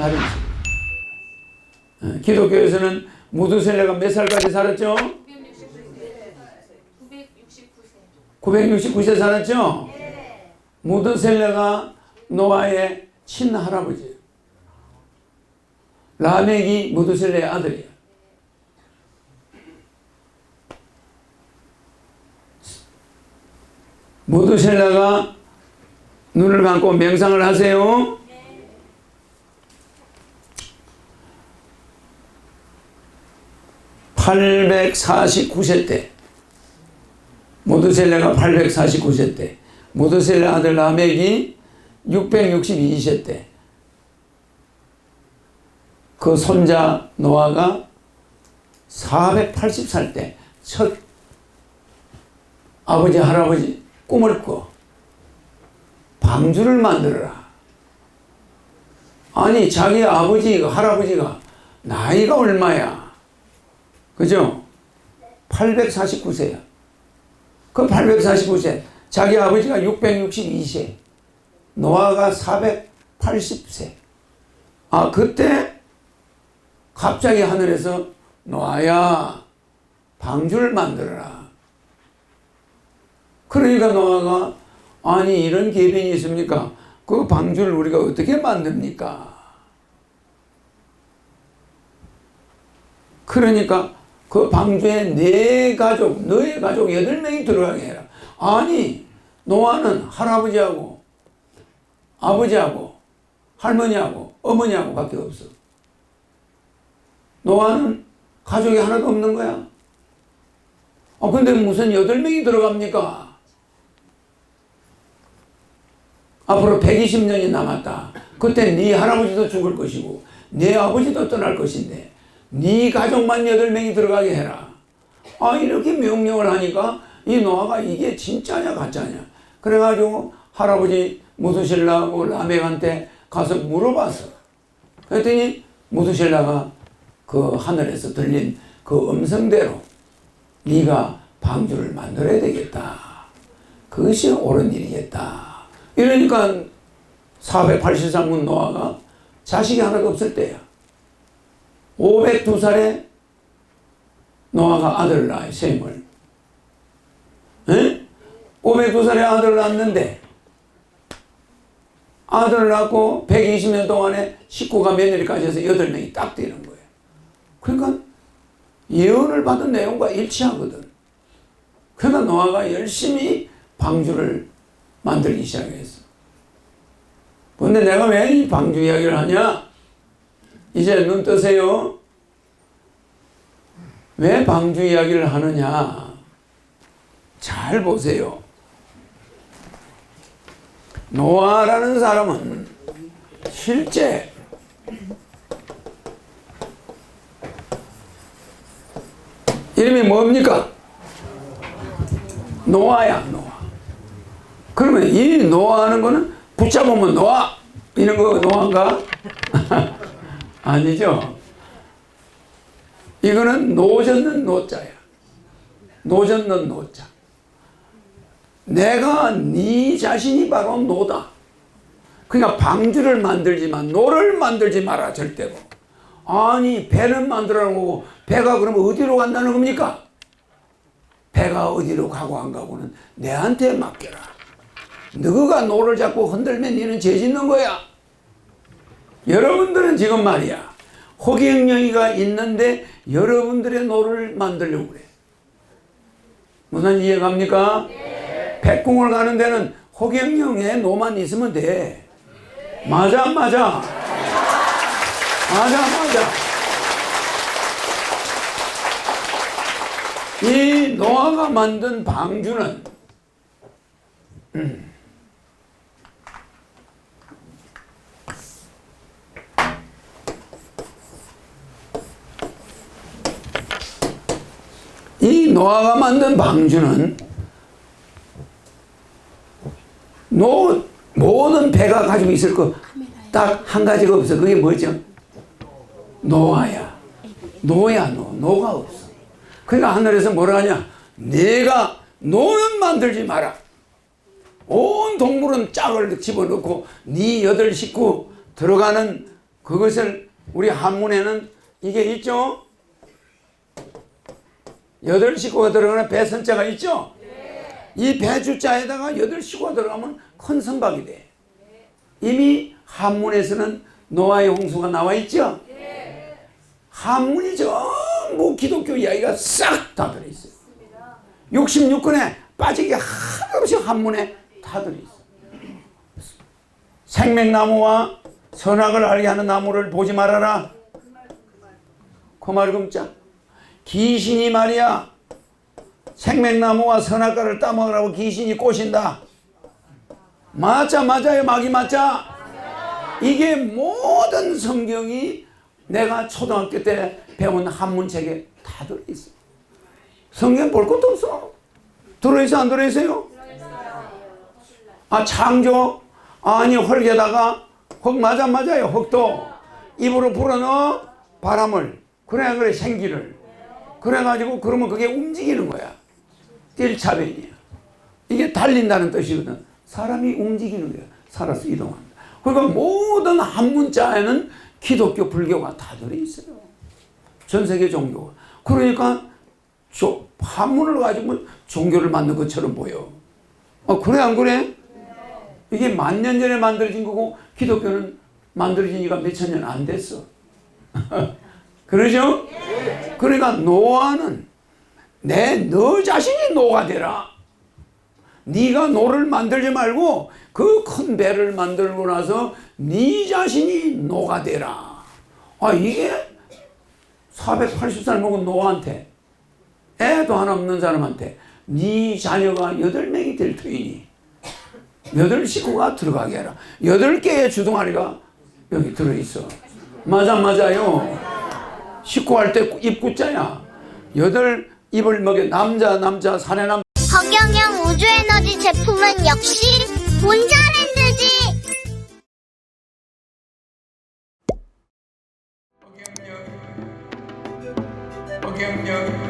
하든지. 어, 기독교에서는 무두셀레가 몇 살까지 살았죠? 969세. 969세 살았죠? 무두셀레가 노아의 친할아버지예요. 라멕이 무두셀레의 아들이에요. 무두셀레가 눈을 감고 명상을 하세요. (849세) 때 모두셀레가 849세 때 모두셀레 아들 라멕이 662세 때 그 손자 노아가 480살 때 첫 아버지 할아버지 꿈을 꿔 방주를 만들어라. 아니 자기 아버지 할아버지가 나이가 얼마야? 그죠? 849세야. 그 849세. 자기 아버지가 662세. 노아가 480세. 아 그때 갑자기 하늘에서 노아야 방주를 만들어라. 그러니까 노아가 아니 이런 계변이 있습니까? 그 방주를 우리가 어떻게 만듭니까? 그러니까 그 방주에 네 가족, 너의 가족 여덟 명이 들어가게 해라. 아니, 노아는 할아버지하고 아버지하고 할머니하고 어머니하고 밖에 없어. 노아는 가족이 하나도 없는 거야. 아, 근데 무슨 여덟 명이 들어갑니까? 앞으로 120년이 남았다. 그때 네 할아버지도 죽을 것이고, 네 아버지도 떠날 것인데, 네 가족만 여덟 명이 들어가게 해라. 아 이렇게 명령을 하니까 이 노아가 이게 진짜냐 가짜냐. 그래가지고 할아버지 무두실라하고 라멕한테 가서 물어봤어. 그랬더니 무두실라가 그 하늘에서 들린 그 음성대로 네가 방주를 만들어야 되겠다. 그것이 옳은 일이겠다. 이러니까 483군 노아가 자식이 하나도 없을 때야. 502살에 노아가 아들을 낳아요, 셈을. 에? 502살에 아들을 낳았는데, 아들을 낳고 120년 동안에 식구가 며느리까지 해서 8명이 딱 되는 거예요. 그러니까 예언을 받은 내용과 일치하거든. 그러니까 노아가 열심히 방주를 만들기 시작했어. 근데 내가 왜 이 방주 이야기를 하냐? 이제 눈 뜨세요. 왜 방주 이야기를 하느냐? 잘 보세요. 노아라는 사람은 실제 이름이 뭡니까? 노아야, 노아. 그러면 이 노아하는 거는 붙잡으면 노아 이런 거 노아인가? 아니죠. 이거는 노젓는 노자야. 노젓는 노자. 내가 네 자신이 바로 노다. 그러니까 방주를 만들지만 노를 만들지 마라 절대로. 아니 배는 만들어놓은 거고 배가 그러면 어디로 간다는 겁니까? 배가 어디로 가고 안 가고는 내한테 맡겨라. 너가 노를 잡고 흔들면 너는 죄 짓는 거야. 여러분들은 지금 말이야. 호갱령이가 있는데 여러분들의 노를 만들려고 그래. 무슨 이해 갑니까? 네. 백궁을 가는 데는 호갱령의 노만 있으면 돼. 맞아, 맞아. 맞아, 맞아. 이 노아가 만든 방주는 음, 이 노아가 만든 방주는 노, 모든 배가 가지고 있을 거 딱 한 가지가 없어. 그게 뭐죠? 노아야. 노야, 노. 노가 없어. 그러니까 하늘에서 뭐라 하냐? 내가 노는 만들지 마라. 온 동물은 짝을 집어넣고 네 여덟 식구 들어가는 그것을 우리 한문에는 이게 있죠? 여덟 식구가 들어가는 배선자가 있죠? 이 배주자에다가 여덟 식구가 들어가면 큰 성박이 돼. 이미 한문에서는 노아의 홍수가 나와 있죠? 한문이 전부 기독교 이야기가 싹 다 들어있어요. 66권에 빠지기 하나도 없이 한문에 다 들어있어요. 생명나무와 선악을 알게 하는 나무를 보지 말아라. 그말 금자. 귀신이 말이야. 생명나무와 선악과를 따먹으라고 귀신이 꼬신다. 맞아, 맞아요. 막이 맞자. 이게 모든 성경이 내가 초등학교 때 배운 한문책에 다 들어있어. 성경 볼 것도 없어. 들어있어, 안 들어있어요? 아, 창조? 아니, 흙에다가, 흙 맞아, 맞아요. 흙도 입으로 불어넣어 바람을. 그래, 그래, 생기를. 그래가지고, 그러면 그게 움직이는 거야. 뛸차변이야. 이게 달린다는 뜻이거든. 사람이 움직이는 거야. 살아서 이동한다. 그러니까 모든 한 문자에는 기독교, 불교가 다 들어있어요. 전 세계 종교가. 그러니까 조, 한문을 가지고 종교를 만든 것처럼 보여. 어, 그래, 안 그래? 이게 만 년 전에 만들어진 거고, 기독교는 만들어진 지가 몇 천 년 안 됐어. 그러죠? 그러니까 노아는 내 너 자신이 노가 되라. 네가 노를 만들지 말고 그 큰 배를 만들고 나서 네 자신이 노가 되라. 아 이게 480살 먹은 노아한테 애도 하나 없는 사람한테 네 자녀가 여덟 명이 될 터이니 여덟 식구가 들어가게 해라. 여덟 개의 주둥아리가 여기 들어있어. 맞아 맞아요. 식구 할 때 입구자야. 여덟 입을 먹여 남자 남자 사내남 허경영 우주에너지 제품은 역시 본자랜드지. 허경영